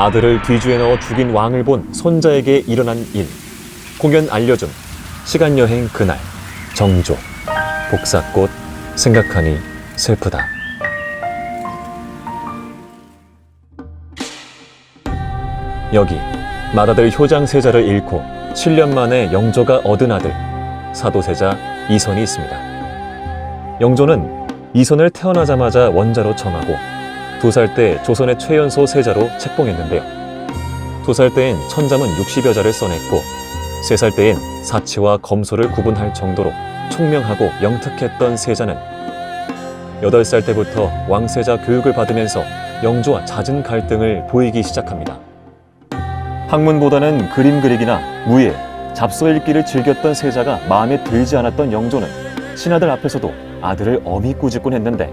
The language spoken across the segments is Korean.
아들을 뒤주에 넣어 죽인 왕을 본 손자에게 일어난 일. 공연 알려줌. 시간 여행 그날. 정조. 복사꽃. 생각하니 슬프다. 여기 맏아들 효장세자를 잃고 7년 만에 영조가 얻은 아들 사도세자 이선이 있습니다. 영조는 이선을 태어나자마자 원자로 정하고 두 살 때 조선의 최연소 세자로 책봉했는데요. 두 살 때엔 천자문 60여 자를 써냈고 세 살 때엔 사치와 검소를 구분할 정도로 총명하고 영특했던 세자는 여덟 살 때부터 왕세자 교육을 받으면서 영조와 잦은 갈등을 보이기 시작합니다. 학문보다는 그림 그리기나 무예, 잡서 읽기를 즐겼던 세자가 마음에 들지 않았던 영조는 신하들 앞에서도 아들을 엄히 꾸짖곤 했는데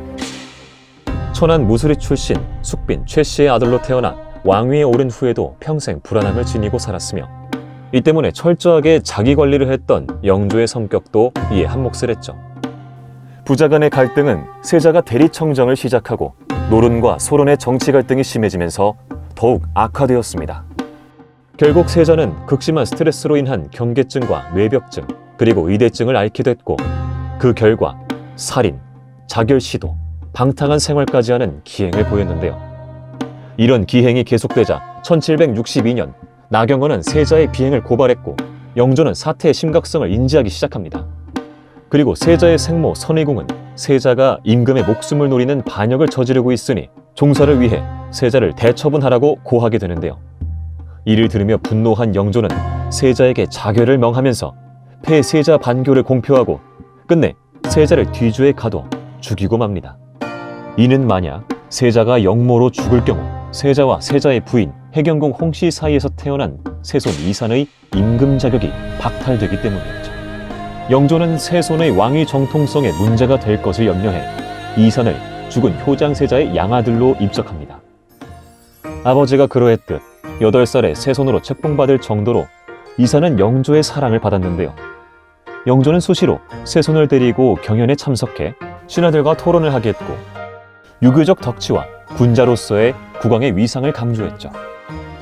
천안 무수리 출신 숙빈 최 씨의 아들로 태어나 왕위에 오른 후에도 평생 불안함을 지니고 살았으며 이 때문에 철저하게 자기 관리를 했던 영조의 성격도 이에 한몫을 했죠. 부자 간의 갈등은 세자가 대리청정을 시작하고 노론과 소론의 정치 갈등이 심해지면서 더욱 악화되었습니다. 결국 세자는 극심한 스트레스로 인한 경계증과 뇌벽증 그리고 의대증을 앓게 됐고 그 결과 살인, 자결 시도, 방탕한 생활까지 하는 기행을 보였는데요. 이런 기행이 계속되자 1762년 나경원은 세자의 비행을 고발했고 영조는 사태의 심각성을 인지하기 시작합니다. 그리고 세자의 생모 선의궁은 세자가 임금의 목숨을 노리는 반역을 저지르고 있으니 종사를 위해 세자를 대처분하라고 고하게 되는데요. 이를 들으며 분노한 영조는 세자에게 자결을 명하면서 폐세자 반교를 공표하고 끝내 세자를 뒤주에 가둬 죽이고 맙니다. 이는 만약 세자가 영모로 죽을 경우 세자와 세자의 부인 해경궁 홍씨 사이에서 태어난 세손 이산의 임금 자격이 박탈되기 때문이었죠. 영조는 세손의 왕위 정통성에 문제가 될 것을 염려해 이산을 죽은 효장세자의 양아들로 입적합니다. 아버지가 그러했듯 8살에 세손으로 책봉받을 정도로 이사는 영조의 사랑을 받았는데요. 영조는 수시로 세손을 데리고 경연에 참석해 신하들과 토론을 하게 했고 유교적 덕치와 군자로서의 국왕의 위상을 강조했죠.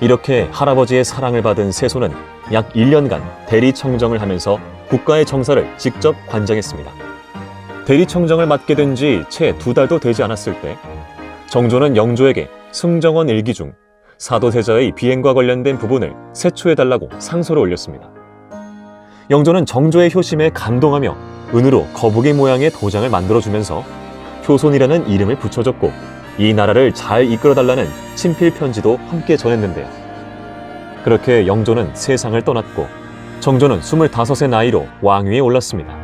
이렇게 할아버지의 사랑을 받은 세손은 약 1년간 대리청정을 하면서 국가의 정사를 직접 관장했습니다. 대리청정을 맡게 된 지 채 두 달도 되지 않았을 때 정조는 영조에게 승정원 일기 중 사도세자의 비행과 관련된 부분을 세초해달라고 상소를 올렸습니다. 영조는 정조의 효심에 감동하며 은으로 거북이 모양의 도장을 만들어주면서 효손이라는 이름을 붙여줬고 이 나라를 잘 이끌어달라는 친필 편지도 함께 전했는데요. 그렇게 영조는 세상을 떠났고 정조는 25세 나이로 왕위에 올랐습니다.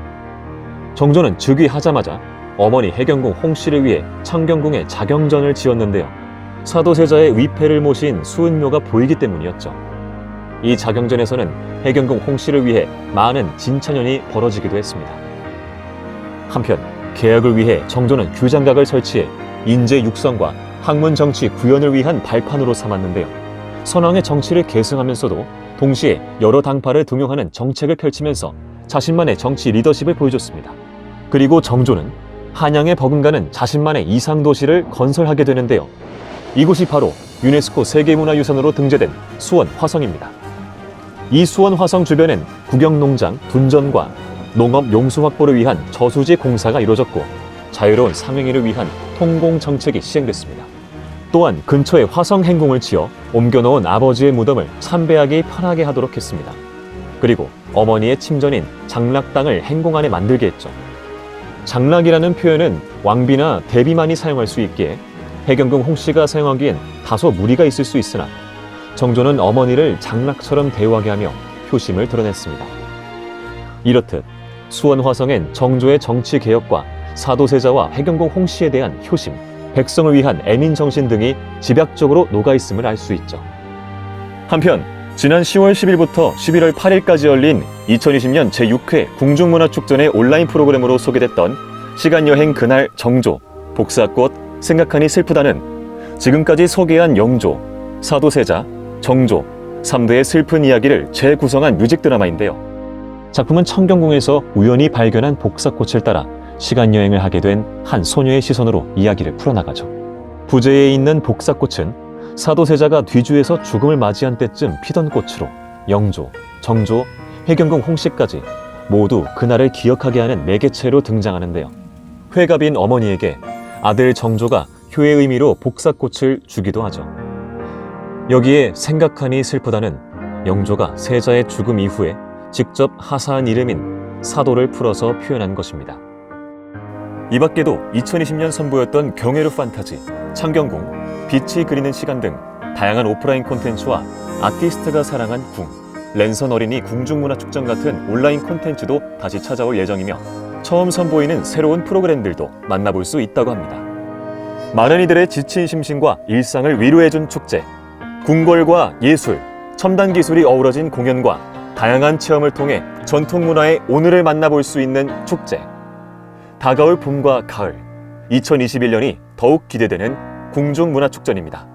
정조는 즉위하자마자 어머니 해경궁 홍씨를 위해 창경궁에 자경전을 지었는데요. 사도세자의 위패를 모신 수은묘가 보이기 때문이었죠. 이 자경전에서는 해경궁 홍씨를 위해 많은 진찬연이 벌어지기도 했습니다. 한편 계약을 위해 정조는 규장각을 설치해 인재 육성과 학문 정치 구현을 위한 발판으로 삼았는데요. 선왕의 정치를 계승하면서도 동시에 여러 당파를 등용하는 정책을 펼치면서 자신만의 정치 리더십을 보여줬습니다. 그리고 정조는 한양에 버금가는 자신만의 이상 도시를 건설하게 되는데요. 이곳이 바로 유네스코 세계문화유산으로 등재된 수원 화성입니다. 이 수원 화성 주변엔 구경농장, 둔전과 농업 용수 확보를 위한 저수지 공사가 이루어졌고 자유로운 상행위를 위한 통공 정책이 시행됐습니다. 또한 근처에 화성 행궁을 지어 옮겨놓은 아버지의 무덤을 참배하기 편하게 하도록 했습니다. 그리고 어머니의 침전인 장락당을 행궁 안에 만들게 했죠. 장락이라는 표현은 왕비나 대비만이 사용할 수 있기에 해경궁 홍씨가 사용하기엔 다소 무리가 있을 수 있으나 정조는 어머니를 장락처럼 대우하게 하며 효심을 드러냈습니다. 이렇듯 수원 화성엔 정조의 정치 개혁과 사도세자와 해경궁 홍씨에 대한 효심, 백성을 위한 애민 정신 등이 집약적으로 녹아 있음을 알 수 있죠. 한편 지난 10월 10일부터 11월 8일까지 열린 2020년 제6회 궁중문화축전의 온라인 프로그램으로 소개됐던 시간여행 그날 정조, 복사꽃, 생각하니 슬프다는 지금까지 소개한 영조, 사도세자, 정조, 3대의 슬픈 이야기를 재구성한 뮤직 드라마인데요. 작품은 청경궁에서 우연히 발견한 복사꽃을 따라 시간 여행을 하게 된 한 소녀의 시선으로 이야기를 풀어나가죠. 부재에 있는 복사꽃은 사도세자가 뒤주에서 죽음을 맞이한 때쯤 피던 꽃으로 영조, 정조, 해경궁 홍씨까지 모두 그날을 기억하게 하는 매개체로 등장하는데요. 회갑인 어머니에게 아들 정조가 효의 의미로 복사꽃을 주기도 하죠. 여기에 생각하니 슬프다는 영조가 세자의 죽음 이후에 직접 하사한 이름인 사도를 풀어서 표현한 것입니다. 이 밖에도 2020년 선보였던 경외로 판타지, 창경궁, 빛이 그리는 시간 등 다양한 오프라인 콘텐츠와 아티스트가 사랑한 궁, 랜선 어린이 궁중문화축전 같은 온라인 콘텐츠도 다시 찾아올 예정이며 처음 선보이는 새로운 프로그램들도 만나볼 수 있다고 합니다. 많은 이들의 지친 심신과 일상을 위로해준 축제, 궁궐과 예술, 첨단 기술이 어우러진 공연과 다양한 체험을 통해 전통 문화의 오늘을 만나볼 수 있는 축제. 다가올 봄과 가을, 2021년이 더욱 기대되는 궁중문화축전입니다.